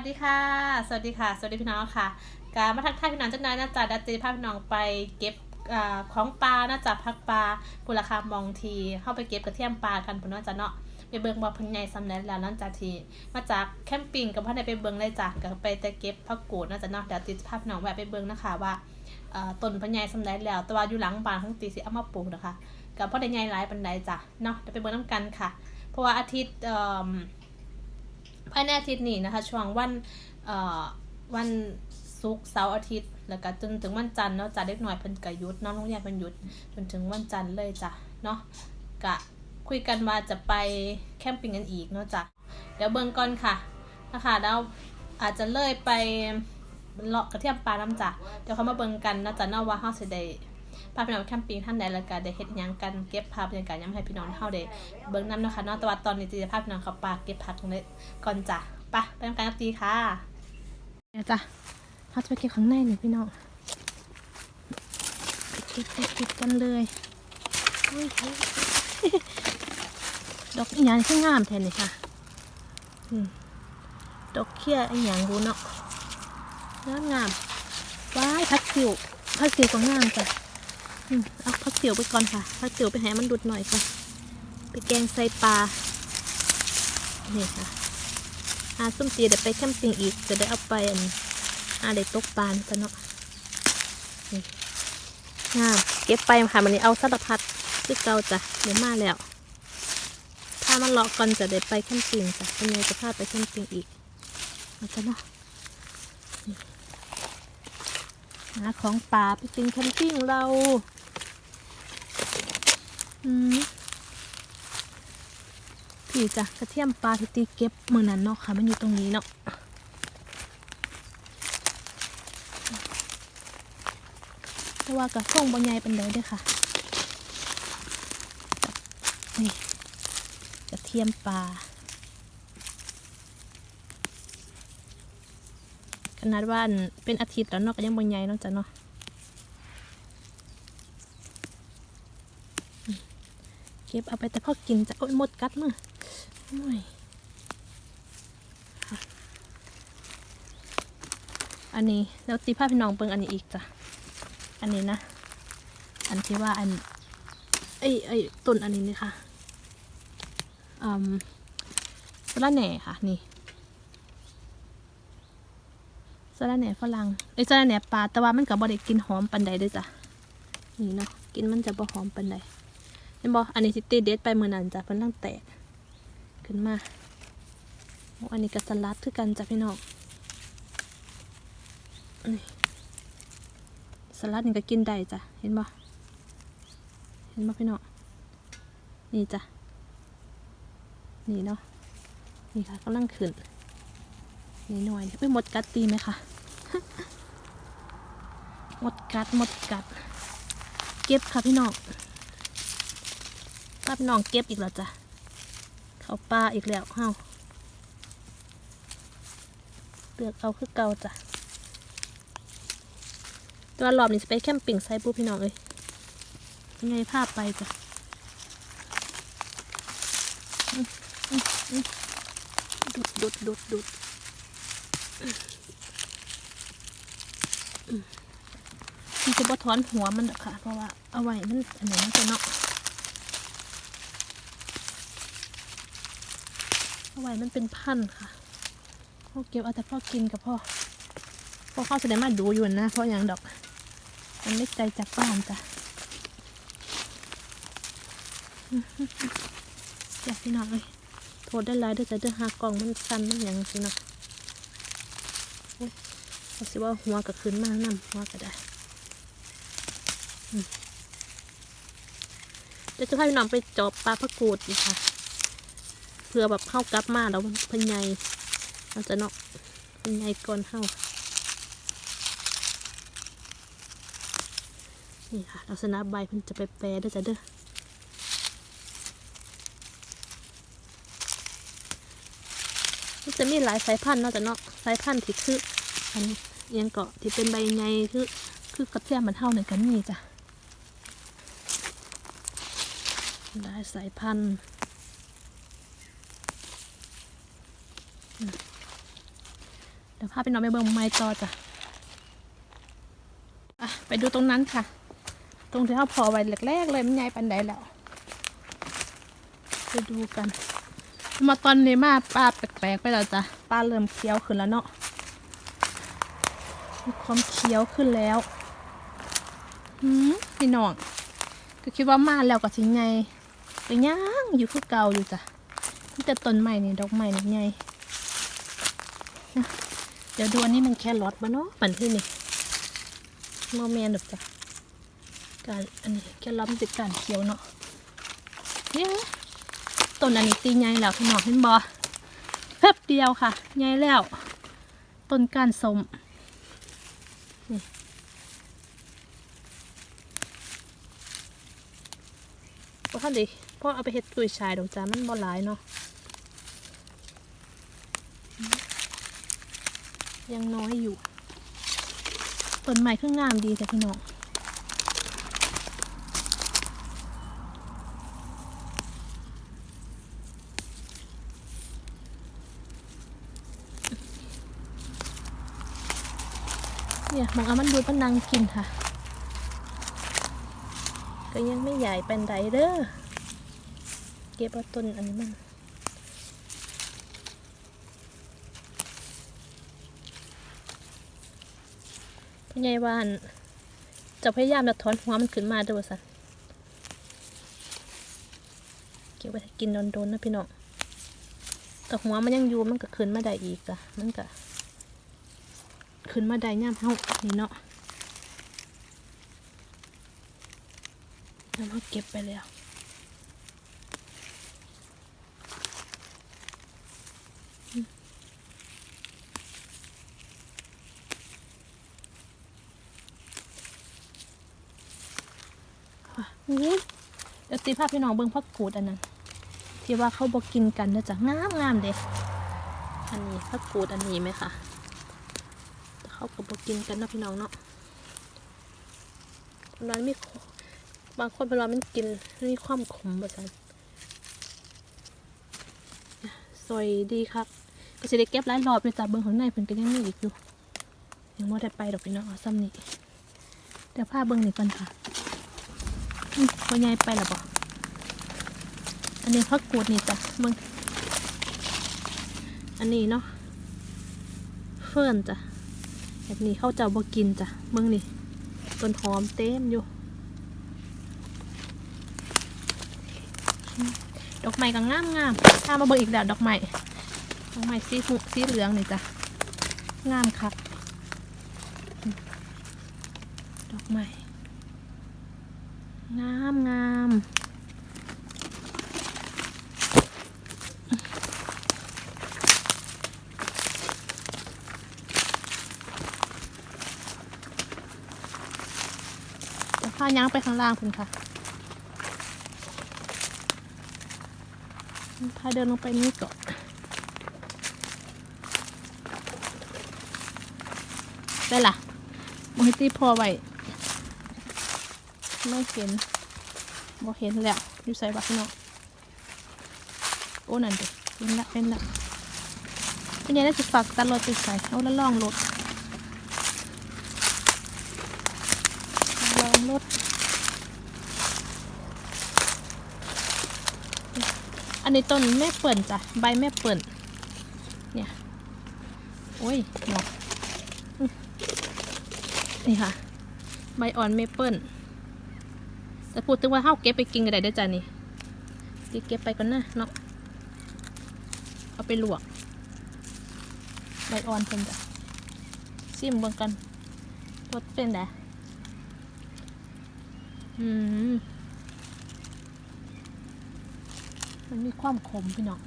วัสดีค่ะ สวัสดีค่ะ สวัสดีพี่น้องค่ะ การมาทักทายพี่น้องจังน้อยนะจ๊ะดัตตีพาพี่น้องไปเก็บอของปลานะจ๊ะพักปลาปุราคามองที เข้าไปเก็บกระเทียมปลากันพุ่นว่าจะเนาะไปเบิ่งว่าพิ่นใหญ่สำเร็จแล้วนั่นจ้ะที มาจากแคมปิ้งกับพ่อได้ไปเบิ่งเลยจ้ะก็ไปแต่เก็บผักกูดนะจ๊ะเนาะเดี๋ยวติดภาพี่น้องแวะไปเบิ่งนะคะว่าต้นพิ่นใหญ่สำเร็จแล้วแต่ว่าอยู่หลังบ้านทั้งตีสิเอามาปลูกนะคะ กับพ่อได้ใหญ่หลายปานใดจ้ะเนาะเดี๋ยวไปเบิ่งนํกันค่ะ เพราะว่าอาทิตย์ ภายในอาทิตย์นี้นะคะช่วงวันเอ่อวันศุกร์เสาร์อาทิตย์ แล้วก็จนถึงวันจันทร์เนาะจ้ะเล็กหน้อยเพิ่นก็หยุดเนาะโรงเรียนเพิ่นหยุดจนถึงวันจันทร์เลยจ้ะเนาะกะคุยกันว่าจะไปแคมปิ้งกันอีกเนาะจ้ะเดี๋ยวเบิ่งก่อนค่ะนะคะแล้วอาจจะเลยไปเลาะกระเทียมปลาน้ำจ้ะเดี๋ยวเขามาเบิ่งกันเนาะจ้ะเนาะว่าเฮาสิได้ พาพี่น้องแคมปิ้งท่านใดแล้วก็ได้เฮ็ดหยังกันเก็บภาพบรรยากาศยามให้พี่น้องเฮาได้เบิ่งนำเนาะค่ะเนาะแต่ว่าตอนนี้จะพาพี่น้องเข้าป่าเก็บผักตรงนี้ก่อนจ้ะไปไปทำการกับตีค่ะเดี๋ยวจ้ะเขาจะไปเก็บข้างในนี่พี่น้องปเก็บไปเก็บกันเลยดอกอีหยังที่งามแทนนี่ค่ะดอกเขี้ยอีหยังรู้เนาะงามงามว้ายพักสิวพักสิวก็งามจ้ะ เอาพักเสิวไปก่อนค่ะพักเสิวไปให้มันดุดหน่อยค่ะไปแกงใส่ปลานี่ค่ะอาส้มตีเดี๋ยวไปแคมปิ้งอีกจะได้เอาไปอันอาได้ตกปลาจะเนาะนี่งามเก็บไปค่ะมันนี้เอาสารพัดคือเก่าจ้ะเดี๋ยวมาแล้วถ้ามันเลาะก่อนจะได้ไปแคมปิ้งจ้ะเป็นไงจะพาไปแคมปิ้งอีกมาจ้ะเนาะหาของป่าไปกินแคมปิ้งเรา อืมผีจ้ะกระเทียมปลาที่ตีเก็บมือนั้นเนาะค่ะ มันอยู่ตรงนี้เนาะแต่ว่ากระส่งบนใหญ่เป็นเลยด้วยค่ะนี่กระเทียมปลาขนาดว่าเป็นอาทิตย์แล้วเนาะก็ยังบนใหญ่เนาะจ้ะเนาะอืมเก็บเอาไปแต่พอกินจะโอ้ยหมดกัดมือโอ้ยค่ะอันนี้แล้วตีผ้าพี่น้องเปิงอันนี้อีกจ้ะ อันนี้นะ อันที่ว่าอันไอ้ไอ้ต้นอันนี้นี่ค่ะอืมสะระแหน่ค่ะ นี่สะระแหน่ฝรั่งไอ้ยสะระแหน่ปลาแต่ว่ามันกับบไดกินหอมปันใดด้วยจ้ะ นี่เนาะ กินมันจะบ่หอมปันใด เห็นบ่อันนี้สิตีเด็ดไปมือนั้นจ้ะเพิ่นตั้งแตกขึ้นมาโออันนี้ก็สลัดคือกันจ้ะพี่น้องนี่สลัดนี่ก็กินได้จ้ะเห็นบ่เห็นบ่พี่น้องนี่จ้ะนี่เนาะนี่ค่ะกำลังขึ้นนี่หน่อยไปหมดกัดตีไหมคะหมดกัดหมดกัด เก็บค่ะพี่น้อง ป้าพี่น้องเก็บอีกแล้วจ้ะเขาปลาอีกแล้วเฮาเลือกเอาคือเก่าจ้ะตัวรอบนี้จะไปแคมปิ้งไซบูพี่น้องเลยยังไงภาพไปจ้ะดุดดุดดุดดุดที่จะบ่ถอนหัวมันอกค่ะ เพราะว่าเอาไว้มันอันไหนมันจะเนาะ เอาไว้มันเป็นพันค่ะพ่อเก็บเอาแต่พ่อกินกับพ่อพ่อเข้าแสดงมาดูอยู่นะเพราะอย่างดอก มันไม่ใจจากบ้านจ้ะอยากพี่น้องเลยโทษได้หลายด้วยจ้ะเด้อหากล่องมันสั่นมันอย่างสิเนาะโอ้ยเอาสิว่าหัวกับคืนมากน้ำหัวก็ได้เดี๋ยวจะพาพี่น้องไปจอบปลาพะกูดอีกค่ะ เพื่อแบบเข้ากลับมาแล้วพันใหญ่เราจะเนาะพันใหญ่ก่อนเข้านี่ค่ะลักษณะใบมันจะไปแปรได้จ้ะเด้อมันจะมีหลายสายพันธุ์เนาะจ้ะเนาะสายพันธุ์ที่คืออันเอียงเกาะที่เป็นใบใหญ่คือคือกระเทียมมันเท่าหนึ่งกันนี่จ้ะหลายสายพันธุ์ เดี๋ยวพาไปนอนไปเบิ่งไม้ต่อจ้ะอะไปดูตรงนั้นค่ะ ตรงที่เขาพอไว้แรกๆเลยมันใหญ่ปันใดแล้วไปดูกัน มาตอนนี้มาป้าแปลกๆไปแล้วจ้ะป้าเริ่มเคี้ยวขึ้นแล้วเนาะมีความเคี้ยวขึ้นแล้วหืมพี่น้องก็คิดว่ามาแล้วก็สิไงก็ย่างอยู่คือเก่าอยู่จ้ะมีแต่ต้นใหม่นี่ดอกใหม่นี่ไง เดี๋ยวดูอันนี้มันแครอดบ้าเนาะปั่นที่นี่โมเมนดอกจ้ะการอันนี้แครอดมันจะการเคี้ยวเนาะเนี่ยต้นอันนี้ตีใหญ่แล้วพี่น้องเห็นบอแป๊บเดียวค่ะใหญ่แล้ว ต้นการสมนี่พอท่านดิพ่อเอาไปเฮ็ดกุยชายดอกจ้ามันบ่หลายเนาะ ยังน้อยอยู่ต้นใหม่คืองามดีจ้ะพี่น้องเนี่ยมองเอามันดูมันนังกินค่ะ ก็ยังไม่ใหญ่เป็นไรเด้อ เก็บเอาต้นอันนี้มัน พญายวานจะพยายามจะถอนหัวมันขึ้นมาด้วยสันเก็บไว้กินโดนๆนะพี่น้องแต่หัวมันยังอยู่มันก็ขึ้นมาได้อีกอะมันก็ขึ้นมาได้ย่ามเฮานี่เนาะแล้วเราเก็บไปแล้ว ค่ะนี่เดี๋ยวตีภาพพี่น้องเบิ่งพักกูดอันนั้นที่ว่าเขาบอกกินกันนะจ๊ะงามงามๆเด็อันนี้พักกูดอันนี้ไหมคะเขาก็บอกกินกันนะพี่น้องเนาะร้านมีบางคนเป็นร้ามันกินมีความขมแบบนั้นสวยดีครับ ก็จะได้เก็บหลายรอบอยู่จ้ะเบิ้งข้างในเพิ่นก็ยังมีอีกอยู่ยังไม่ได้ไปดอกพี่น้องเอาซ้ำนี่เดี๋ยวพาเบิ้งนี่ก่อนค่ะ พ่อใหญ่ไปล้วบ่อันนี้พักกูดนี่จ้ะเบิ้งอันนี้เนาะเฟิร์นจ้ะแบบนี้เขาจะบกินจ้ะเบิ่งนี่ต้นหอมเต็มอยู่ ดอกไม้ก็งามงามถ้ามาเบิ่งอีกแล้วดอกไม้ดอกไม้สีหุสีเหลืองนี่จ้ะงามครับดอกไม้ามงามจะพาย้างไปข้างล่างพุ่นค่ะพาเดินลงไปนี่ก่อนได้ล่ะมอฮิตี้พอไว้ไม่เห็น บ่เห็นแล้วอยู่ใส่บักเนาะโอ้นั่นเด็เห็นละเห็นละเป็นยังได้สิฝากตัดรถไปใส่เอาแล้วลองรถลองรถอันนี้ต้นแม่เปิ่นจ้ะใบแม่เปิ่นเนี่ยโอ้ยหมอกนี่ค่ะ ใบอ่อนเมเปิล แต่พูดถึงว่าเฮาเก็บไปกินกันได้ด้วยจ้ะนี่สิเก็บไปก่อนนะเนาะเอาไปลวกใบอ่อนเพิ่นจ้ะซิมเบิ่งกันรสเป็นไงอืมมันมีความขมพี่น้อง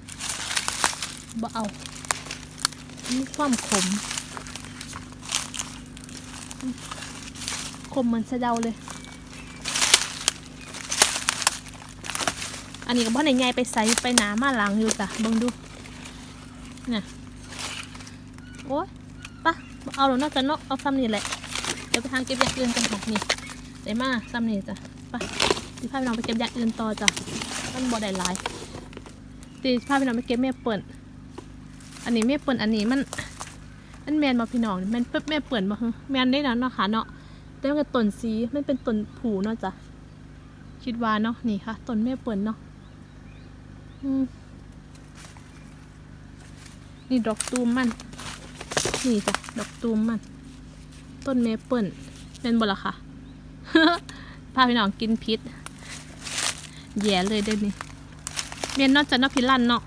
บ่เอามันมีความขม ขมเหมือนสะเดาเลย อันนี้ก็บ่ในใหญ่ไปใส่ไปหนามาหลังอยู่จ้ะเบิ่งดูนี่ยโอ้ยปะเอาหรอกเนาะจ้ะเนาะเอาซ้ำนี่แหละเดี๋ยวไปทางเก็บยางอื่นกันค่ะนี่ได้มาซ้ำนี่จ้ะไปสิพาพี่น้องไปเก็บยางอื่นต่อจ้ะมันบ่ได้หลายตีพาพี่น้องไปเก็บเมียเปิ่นอันนี้เมียเปิ่นอันนี้มันอันแมนมาพี่น้องแมนปึ๊บแม่เปิดมาฮึแมนได้แล้วเนาะค่ะเนาะแต่ว่าต้นสีมันเป็นต้นผูเนาะจ้ะคิดว่าเนาะนี่ค่ะต้นแม่เปิดเนาะ นี่ดอกตูมมัน นี่จ้ะ ดอกตูมมัน ต้นเมเปิลเป็นบ่ละค่ะ พาพี่น้องกินพิษแย่เลยเด้อนี่เมียนนอกจากนอกพิลั่นเนาะ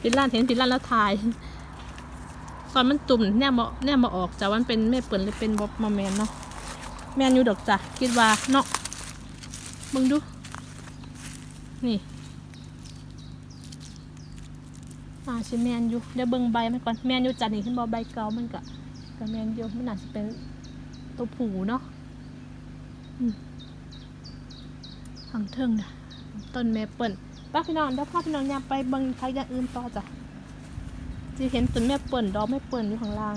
พิลั่นเห็นพิลั่นแล้วทายตอนมันตุ่มแน่มาแน่มาออกจากวันเป็นแม่เปิ่นหรือเป็นบ๊อบมาแมนเนาะแมนอยู่ดอกจ้ะคิดว่าเนาะมึงดู นี่ อ่าชิแมนอยู่เดี๋ยวเบิ่งใบมันก่อนแมนอยู่จัดนี่ขึ้นบอใบเก่ามันกะกะแมนอยู่มันอาจจะเป็นตัวผูเนาะหังเทิงนะต้นเมเปิลป้าพี่น้องเดี๋ยวพ่อพี่น้องยามไปเบิ่งทายอย่างอื่นต่อจ้ะจะเห็นต้นแม่เปิ่นดอกแม่เปิ่นอยู่ข้างล่าง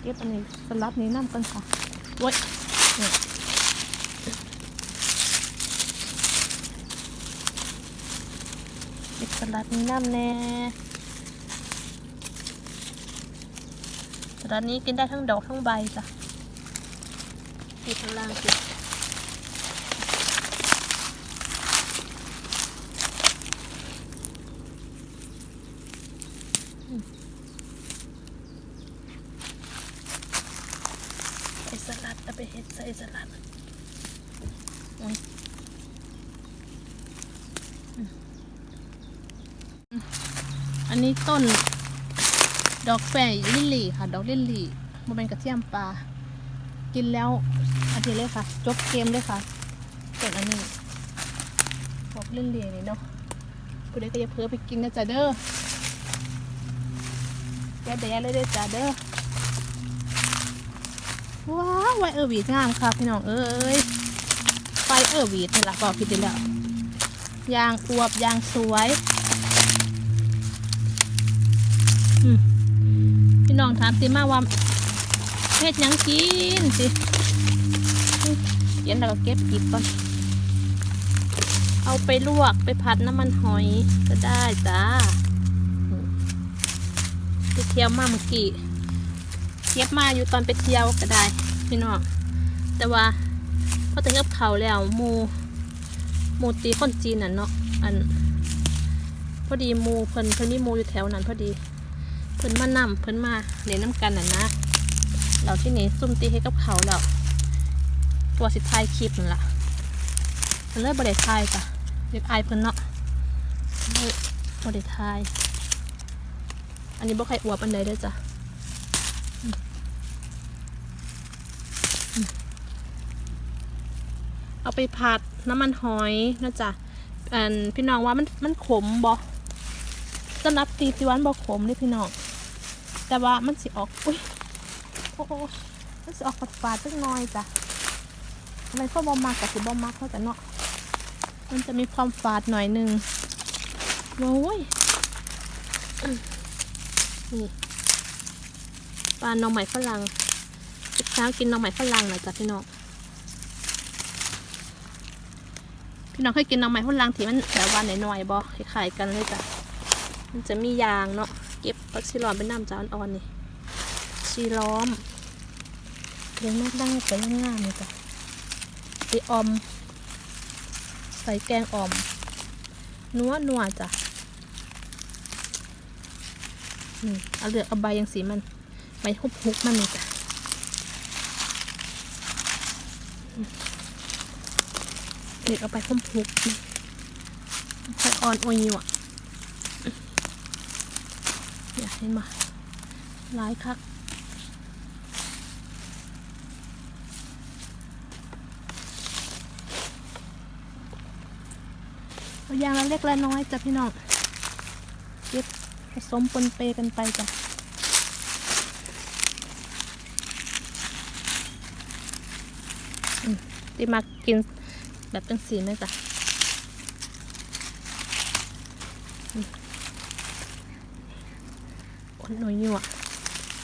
เก็บอันนี้สลัดนี้น้ำกันค่ะโว้ยเนี่ยเก็บ สลัดนี้น้ำแน่สลัดนี้กินได้ทั้งดอกทั้งใบจ้ะติดข้างล่างสิใส่สลัดเอาไปเฮ็ดใส่สลัดอุ๊ยอืมอั นี้ต้น ดอกแฝดลิลลี่ค่ะ ดอกลิลลี่มันเป็นกระเทียมปลา กินแล้วอาทิตย์เลยค่ะ จบเกมเลยค่ะต้นอันนี้ดอกลิลลี่นี่เนาะผู้ใดก็อย่าเพ้อไปกินนะจ๊ะเด้อแกแดดเลยเด้อจ้ะเด้อว้าวไวเออร์วีดงามค่ะพี่น้องเอ้ยไฟเออร์วีดนี่แหละบอกผิดไปแล้วยางอวบยางสวย น้องถามติมาว่าเฮ็ดยังกินสิเย็นแล้วก็เก็บกิบก่อน เอาไปลวกไปผัดน้ำมันหอยก็ได้จ้าไปเที่ยวมาเมื่อกี้เก็บมาอยู่ตอนไปเที่ยวก็ได้พี่น้องแต่ว่าพอถึงกับเขาแล้วมูมูตีคนจีนน่ะเนาะอัน พอดีมูเพิ่นเพิ่นนี่มูอยู่แถวนั้นพอดี เพิ่นมานำเพิ่นมาเล่นน้ำกันน่ะนะเราที่นี่ซุ่มตีให้กับเขาแล้วตัวสิทายคลิปนั่นล่ะเพิ่นเลยบ่ไทายจ้ะเด็กอายเพิ่นเนาะเลยบ่ไทาย อันนี้บ่ใครอวบอันใดด้อจ้ะเอาไปผัดน้ำมันหอยนะจ๊ะอันพี่น้องว่ามันมันขมบอสำหรับตีติวันบอขมนี่พี่น้อง แต่ว่ามันสิออก อุ้ยโอ้โหมันสิออกฝาดฝาดๆจักน้อยจ้ะทำไมพ่อบอมมากกับสิบอมมากเท่ากันเนาะ มันจะมีความฝาดหน่อยหนึงโอ้ยนี่ปลาหน่อไม้ฝรั่งเช้ากินหน่อไม้ฝรั่งหนะจ๊ะพี่น้อง พี่น้องเคยกินหน้ำไม้ฝรั่งที่มันแบบว่าหน่อยๆบอคล้ายๆกันเลยจ้ะ มันจะมียางเนาะ เก็บปักชีล้อมเป็นน้ำจานอ่อนๆนี่ชีล้อมเลี้ยงแม่ดังไปงามๆเลยจ้ะไปออม ใส่แกงอ่อม นัวนัวจ้ะนี่เอาเลือกเอาใบยังสีมันใบหุบๆมันนี่จ้ะเด็กเอาไปพุ่มพุกค่อยอ่อนโอยอยู่อะ เห็นไหมาร้ายคักเอายางละเล็กละน้อยจ้ะพี่น้องเก็บผสมปนเปกันไปจ้ะที่มากินแบบเป็นสีไหมจ๊ะ หน่อยยั่ว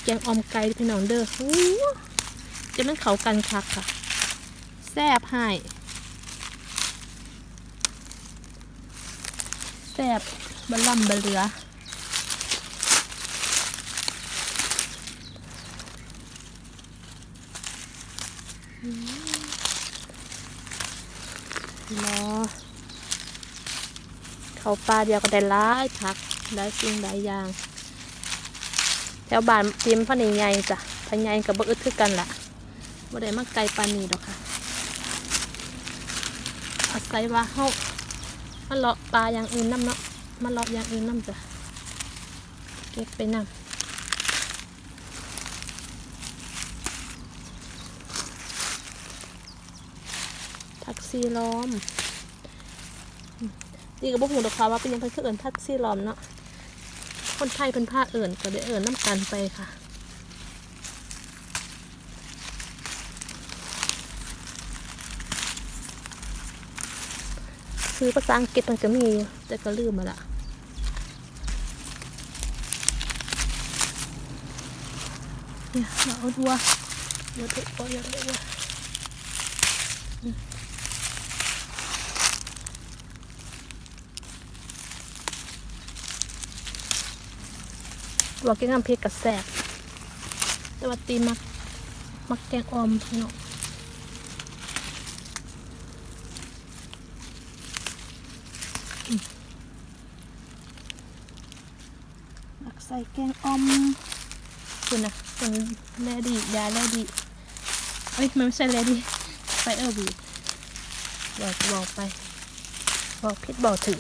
แกงออมไก่พี่น้องเด้อหจะมันเขากันคักค่ะ แซ่บให้แซ่บบะล่ำบะเรือรอเขาปลาเดียวก็ได้ร้ายพักได้สิ่งหลายอย่าง แถวบ้านพิมพ์พันใหญ่จ้ะพันใหญ่กับบ่อึดคือกันล่ะบ่ได้มาไกลปานนี้ดอกค่ะอาศัยว่าเฮามาเลาะปลาอย่างอื่นนํเนาะมาเลาะอย่างอื่นนํจ้ะเก็บไปนำทักซี่ล้อมอืมนี่ก็บอกหูดอกค่ะว่าเป็นยังเพิ่นคือเอิญทักซี่ล้อมเนาะ คนไทยเป็นผ้าเอิญก็ได้เอิญน้ำกันไปค่ะคือภาษาอังกฤษมันก็มีอยู่แต่ก็ลืมมาละเนี่ยเราอาดัวเดี๋ยวเถอะเอาเดี๋ยวเถอะเดี๋ย วว่าแกงน้ำพริกกับแสบแต่ว่าตีมัก มักแกงออมพี่น้องมักใส่แกงออมคุณนะเป็นแลดียาแลดีเอ้ยมันไม่ใช่แลดีไปเออบีบอกบอกไป บอกพิษบอกถึง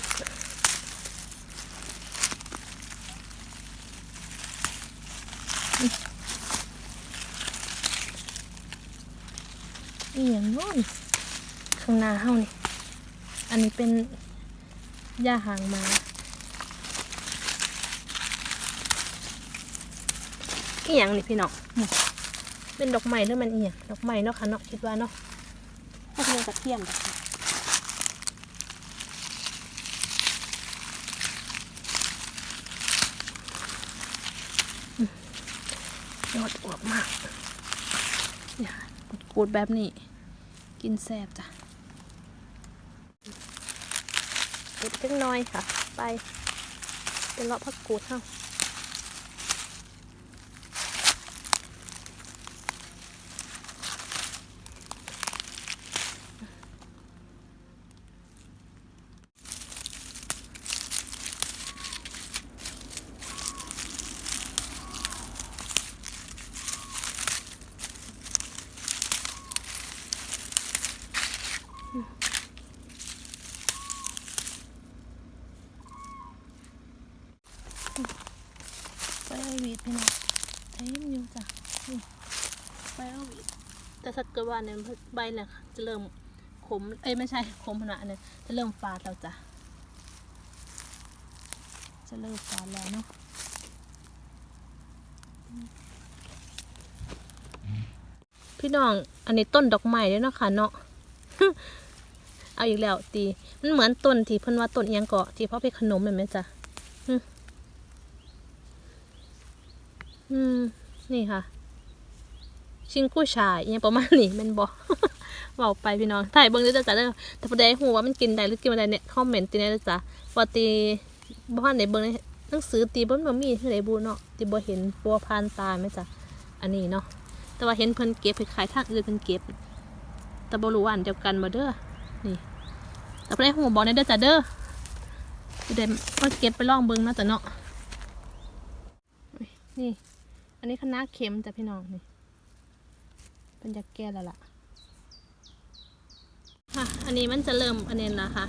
นี่อย่างโน้นข้างหน้าเฮานี่ อันนี้เป็นหญ้าหางมาอีหยังนี่พี่น้องเป็นดอกไม้หรือมันอีหยังดอกไม้เนาะค่ะเนาะคิดว่าเนาะถ้าเป็นกระเทียมดอกค่ะอืม ยอดอวบมากอย่ากูดแบบนี้ กินแซ่บจ้ะเด็ดจังน้อยค่ะ ไปเป็นเลาะผักกูดเท่า อาวีดพี่น้องเต็มอยู่จ้ะนี่ไปเอาวีดแต่สักเกิดว่าเนี่ยใบเนี่ยจะเริ่มขมเอ้ยไม่ใช่ขมขนาดเนี่ยจะเริ่มฟาดแล้วจ้ะจะเริ่มฟาดแล้วเนาะพี่น้อง อันนี้ต้นดอกไม้ด้วยเนาะค่ะเนาะเอาอีกแล้วตี มันเหมือนต้นที่เพิ่นว่าต้นเอียงเกาะที่พ่อไปขนมเห็นไหมจ๊ะ อืม นี่ค่ะ ชิงกู้ชายอหยังประมาณนี้มันบอกบอกไปพี่น้องถ่ายเบิ้งด้อจ้ะเด้อแต่ประเดี๋ยวหูว่ามันกินได้หรือกินไม่ได้เนี่ยคอมเมนต์ตีได้เด้อจ้ะว่าตีบ้านไหนเบิ้งในหนังสือตีบ้านบ่มีที่ไหนบูเนาะตีบ่เห็นบัวพานตาไหมจ้ะอันนี้เนาะแต่ว่าเห็นเพิ่นเก็บไปขายทางอื่นเพิ่นเก็บแต่บ่รู้ว่าอันเดียวกันบ่เด้อนี่แต่ประเดี๋ยวหูบอกในเด้อจ้ะเด้อสิได้มาเก็บไปล่องเบิ้งนาะจ้ะเนาะนี่ อันนี้คณะเข็มจ้ะพี่น้องนี่เป็นจาแก้แล้วล่ะค่ะอันนี้มันจะเริ่มอันนี้ละค่ะ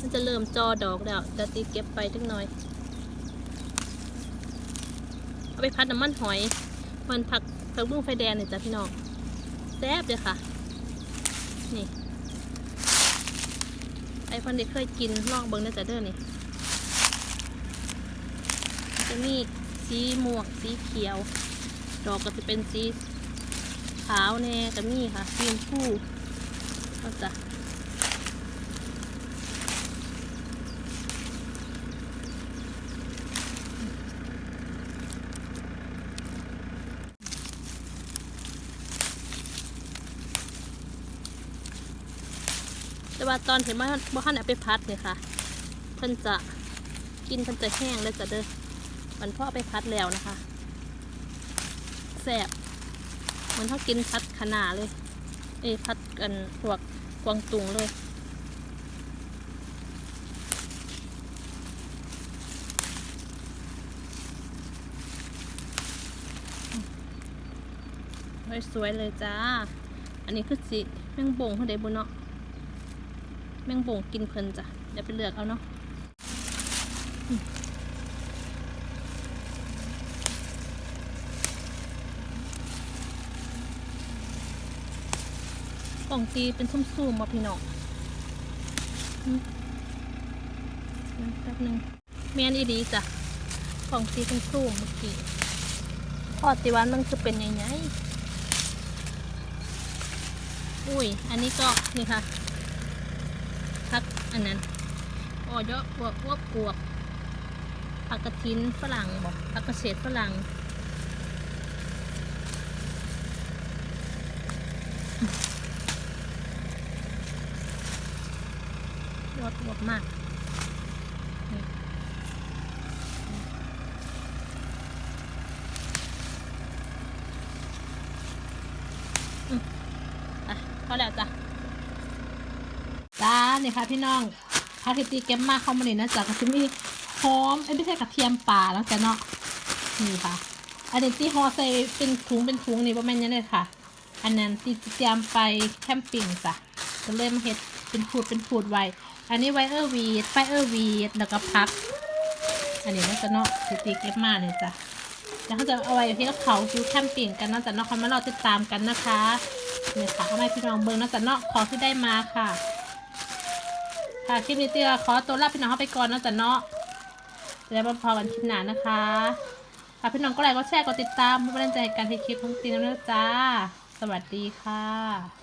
มันจะเริ่มจอดอกแล้วจะตีเก็บไปจักหน่อย เอาไปพัดน้ำมันหอย มันผักผักบุ้งไฟแดงนี่จ้ะพี่น้องแซ่บเลยค่ะ นี่ ไอ้คนที่เคยกินลองเบิ้งได้จ้ะเด้อนี่จะมี สีม่วงสีเขียว ดอกก็จะเป็นสีขาวแน่ก็มีค่ะสีชมพูก็จะแต่ว่าตอนเห็นว่าบ้านเอาไปพัดเนี่ยค่ะ เพิ่นจะกินเพิ่นจะแห้งแล้วจะเด้อ มันพ่อไปพัดแล้วนะคะแสบมันเขากินพัดขนาเลย เอพัดกันพวกกวางตุงเลยสวยเลยจ้า อันนี้คือสีแมงบงเขาได้บุเนาะแมงบงกินเพลินจ้ะเดี๋ยวไปเลือกเอาเนาะ ป่องตีเป็นส้มๆมาพี่น้องแป๊บนึงแมนอีดีจ้ะป่องตีเป็นส้มเมื่อกี้พอติวันมันคือเป็นยังไงอุ้ย อันนี้ก็นี่ค่ะพักอันนั้นอ๋อยอะบวกบวกบวกผักกระทินฝรั่งบอกผักกระเฉดฝรั่ง บวกบวกมากอืมอะพอแล้วจ้ะจ้าเนี่ยค่ะพี่น้องพาคิตีเก็บมาเข้ามาเลยนะจ๊ะก็จะมีหอมเอ้ยไม่ใช่กระเทียมป่าแล้วจ้ะเนาะนี่ค่ะ อันนี้ที่ห่อใส่เป็นถุงเป็นถุงนี่ประมาณนี้เลยค่ะ อันนั้นที่เตรียมไปแคมปิ้งจ้ะก็เริ่มเฮ็ดเป็นพูดเป็นพูดไว้ อันนี้ไวเออร์วีดไฟเออร์วีดแล้วก็พัก อันนี้นะจ๊ะเนาะที่ตีเก็บมาเนี่ยจ้ะแล้วเขาจะเอาไว้ที่เขาคิวแคมปิ้งกันนะจ๊ะเนาะคอยมารอติดตามกันนะคะเนี่ยค่ะเอาไว้พี่น้องเบิ้งนะจ๊ะเนาะขอที่ได้มาค่ะ ค่ะคลิปนี้เตี้ยขอตัวลาพี่น้องเข้าไปก่อนนะจ๊ะเนาะแล้วมาพอกันคลิปหน้านะคะค่ะพี่น้องก็ไลค์ก็แชร์กดติดตามเพื่อเป็นกำลังใจการทำคลิปของตีน้ำเนื้อจ้า สวัสดีค่ะ